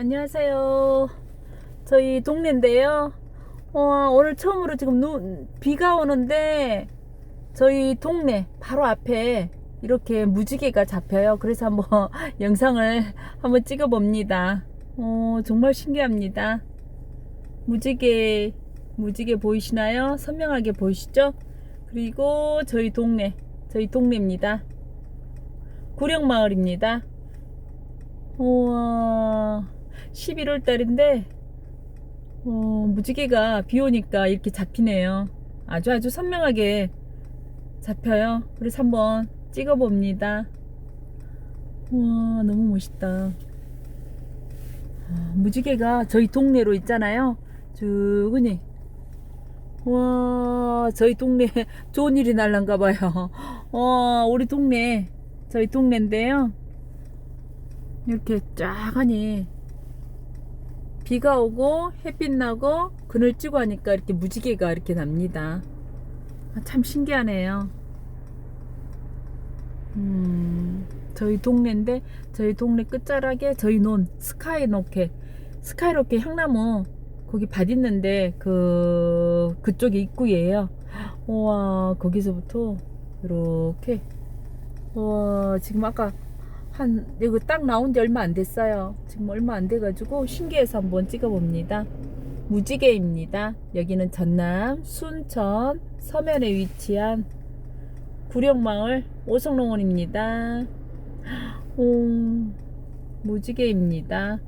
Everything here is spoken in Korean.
안녕하세요. 저희 동네인데요. 어, 오늘 처음으로 지금 눈, 비가 오는데 저희 동네 바로 앞에 이렇게 무지개가 잡혀요. 그래서 한번 영상을 한번 찍어 봅니다. 어, 정말 신기합니다. 무지개, 무지개 보이시나요? 선명하게 보이시죠? 그리고 저희 동네, 저희 동네입니다. 구령마을입니다. 우와, 11월 달인데, 어, 무지개가 비 오니까 이렇게 잡히네요. 아주 아주 선명하게 잡혀요. 그래서 한번 찍어봅니다. 우와, 너무 멋있다. 아, 무지개가 저희 동네로 있잖아요. 쭉,니 와, 저희 동네 좋은 일이 날란가 봐요. 와, 우리 동네, 저희 동네인데요. 이렇게 쫙 하니 비가 오고 햇빛 나고 그늘 찌고 하니까 이렇게 무지개가 이렇게 납니다. 아, 참 신기하네요. 음, 저희 동네인데 저희 동네 끝자락에 저희 논 스카이로켓 스카이로켓 향나무 거기 밭 있는데 그 그쪽에 입구예요. 우와 거기서부터 이렇게 와 지금 아까 한 이거 딱 나온 지 얼마 안 됐어요. 지금 얼마 안 돼가지고 신기해서 한번 찍어봅니다. 무지개입니다. 여기는 전남 순천 서면에 위치한 구령마을 오성농원입니다. 오, 무지개입니다.